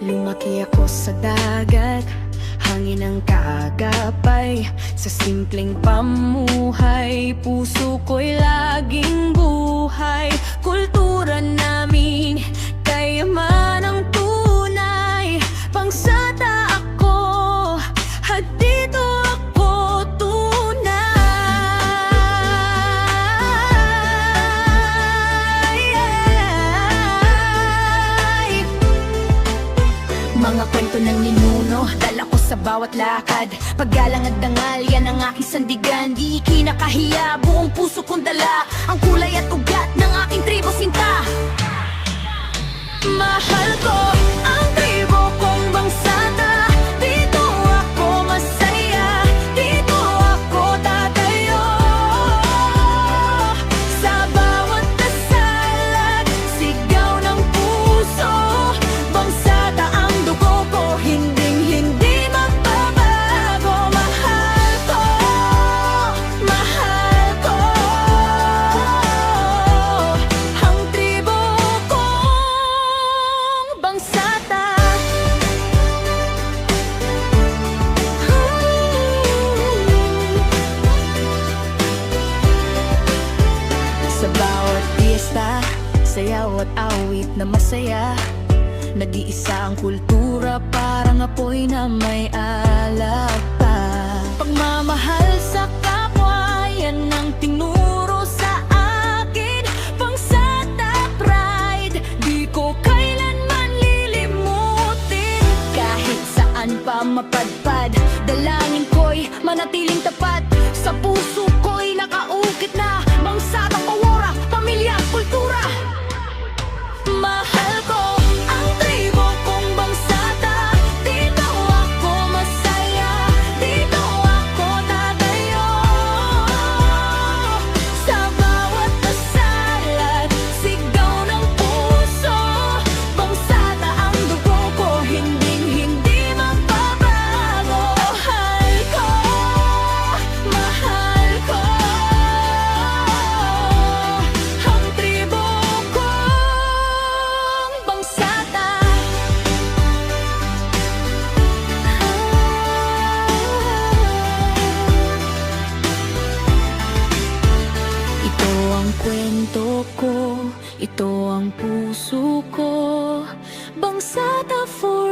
Lumaki ako sa dagat Hangin ang kaagapay. Sa simpleng pamuhay Puso ko'y laging buhay. Kultura namin mga kwento ng ninuno, dala ko sa bawat lakad. Paggalang at dangal, yan ang aking sandigan. Di kinakahiya, buong puso kong dala. Ang kulay at ugat bangsata Sa bawat piyesta, sayaw at awit na masaya. Nag-iisa ang kultura, parang apoy na may alak pa Pagmamahal sa mapadpad, dalangin ko'y manatiling tapat. Sa puso ko'y nakaukit na Ito ang kwento ko, ito ang puso ko, Bangsata for